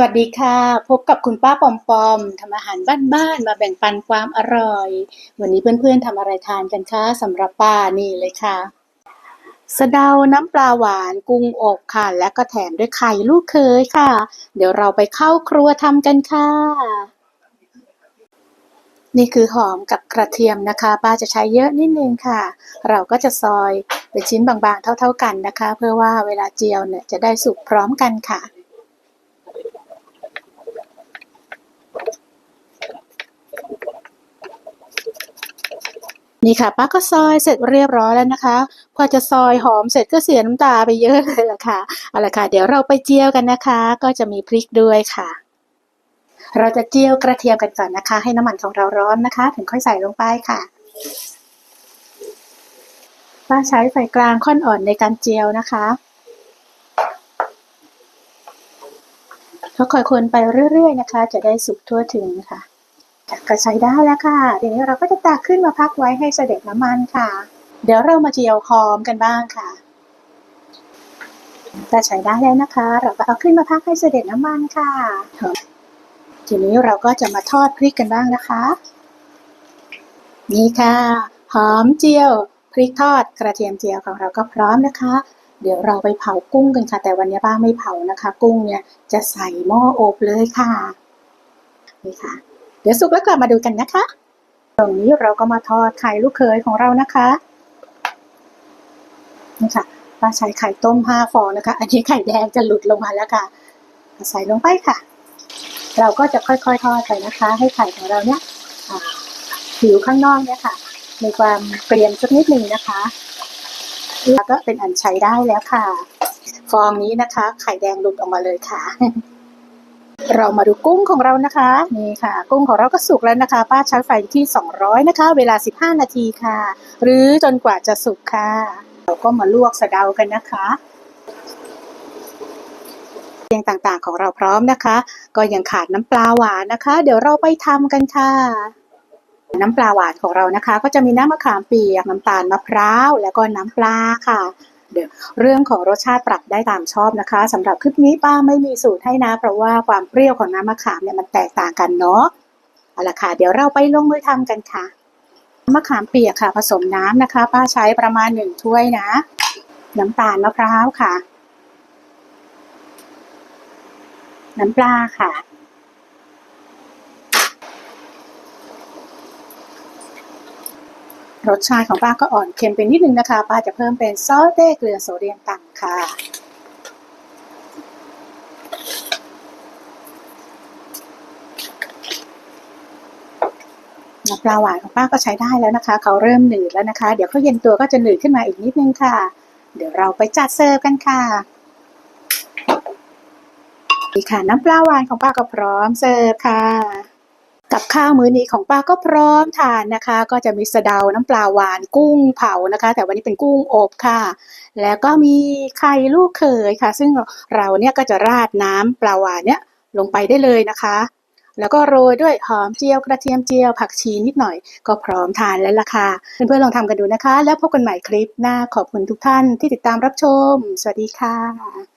วัสดีค่ะ พบกับคุณป้าปอมปอมทำอาหารบ้านๆมาแบ่งปันความอร่อย วันนี้เพื่อนๆทำอะไรทานกันคะสำหรับป้านี่เลยค่ะสะเดาน้ำปลาหวานกุ้งอบค่ะ และก็แถมด้วยไข่ลูกเคยค่ะ เดี๋ยวเราไปเข้าครัวทำกันค่ะ นี่คือหอมกับกระเทียมนะคะ ป้าจะใช้เยอะนิดนึงค่ะ เราก็จะซอยเป็นชิ้นบางๆเท่า ๆกันนะคะ เพื่อว่าเวลาเจียวเนี่ยจะได้สุกพร้อมกันค่ะ นี่ค่ะป้าก็ซอยเสร็จเรียบร้อยแล้วนะคะ พอจะซอยหอมเสร็จก็เสียน้ำตาไปเยอะเลยล่ะค่ะเอาละค่ะ เดี๋ยวเราไปเจียวกันนะคะ ก็จะมีพริกด้วยค่ะ เราจะเจียวกระเทียมกันก่อนนะคะ ให้น้ำมันของเราร้อนนะคะ ถึงค่อยใส่ลงไปค่ะป้าใช้ไฟกลางค่อนอ่อนในการเจียวนะคะก็ค่อยคนไปเรื่อยๆนะคะ จะได้สุกทั่วถึงค่ะ ก็ใช้ได้แล้วค่ะทีนี้เราก็จะตักขึ้นมาพักไว้ให้เสด็จน้ำมันค่ะ เดี๋ยวเรามาเจียวหอมกันบ้างค่ะก็ใช้ได้แล้วนะคะ เราก็เอาขึ้นมาพักให้เสด็จน้ำมันค่ะ ทีนี้เราก็จะมาทอดพริกกันบ้างนะคะ นี่ค่ะ หอมเจียว พริกทอดกระเทียมเจียวของเราก็พร้อมนะคะ เดี๋ยวเราไปเผากุ้งกันค่ะ แต่วันนี้ป้าไม่เผานะคะ กุ้งเนี่ยจะใส่หม้ออบเลยค่ะ นี่ค่ะ เดี๋ยวสุกแล้วกลับมาดูกันนะคะ ตรงนี้เราก็มาทอดไข่ลูกเขยของเรานะคะนี่ค่ะป้าใช้ไข่ต้มห้าฟองนะคะ อันนี้ไข่แดงจะหลุดลงมาแล้วค่ะ ใส่ลงไปค่ะ เราก็จะค่อยๆทอดไปนะคะ ให้ไข่ของเราเนี่ยผิวข้างนอกเนี่ยค่ะ มีความเกรียมสักนิดหนึ่งนะคะแล้วก็เป็นอันใช้ได้แล้วค่ะ ฟองนี้นะคะ ไข่แดงหลุดออกมาเลยค่ะ เรามาดูกุ้งของเรานะคะ นี่ค่ะ กุ้งของเราก็สุกแล้วนะคะ ป้าใช้ไฟที่ 200 นะคะ เวลา 15 นาทีค่ะ หรือจนกว่าจะสุกค่ะ เราก็มาลวกสะเดากันนะคะเรียงต่างๆของเราพร้อมนะคะ ก็ยังขาดน้ำปลาหวานนะคะ เดี๋ยวเราไปทำกันค่ะ น้ำปลาหวานของเรานะคะ ก็จะมีน้ำมะขามเปียกน้ำตาลมะพร้าวแล้วก็น้ำปลาค่ะ เดี๋ยวเรื่องของรสชาติปรับได้ตามชอบนะคะสำหรับคลิปนี้ป้าไม่มีสูตรให้นะ เพราะว่าความเปรี้ยวของน้ำมะขามเนี่ยมันแตกต่างกันเนาะเอาละค่ะ เดี๋ยวเราไปลงมือทำกันค่ะมะขามเปียกค่ะ ผสมน้ำนะคะ ป้าใช้ประมาณหนึ่งถ้วยนะ น้ำตาลมะพร้าวค่ะ น้ำปลาค่ะ รสชาติของป้าก็อ่อนเค็มไปนิดนึงนะคะ ป้าจะเพิ่มเป็นซอสเต้เกลือโซเดียมต่ำค่ะน้ำปลาหวานของป้าก็ใช้ได้แล้วนะคะ เขาเริ่มหนืดแล้วนะคะ เดี๋ยวเขาเย็นตัวก็จะหนืดขึ้นมาอีกนิดนึงค่ะ เดี๋ยวเราไปจัดเสิร์ฟกันค่ะนี่ค่ะ น้ำปลาหวานของป้าก็พร้อมเสิร์ฟค่ะ กับข้าวมื้อนี้ของป้าก็พร้อมทานนะคะ ก็จะมีสะเดาน้ำปลาหวานกุ้งเผานะคะ แต่วันนี้เป็นกุ้งอบค่ะ แล้วก็มีไข่ลูกเขยค่ะ ซึ่งเราเนี่ยก็จะราดน้ำปลาหวานเนี่ยลงไปได้เลยนะคะ แล้วก็โรยด้วยหอมเจียวกระเทียมเจียวผักชีนิดหน่อย ก็พร้อมทานแล้วล่ะค่ะเพื่อนๆลองทำกันดูนะคะ แล้วพบกันใหม่คลิปหน้าขอบคุณทุกท่านที่ติดตามรับชม สวัสดีค่ะ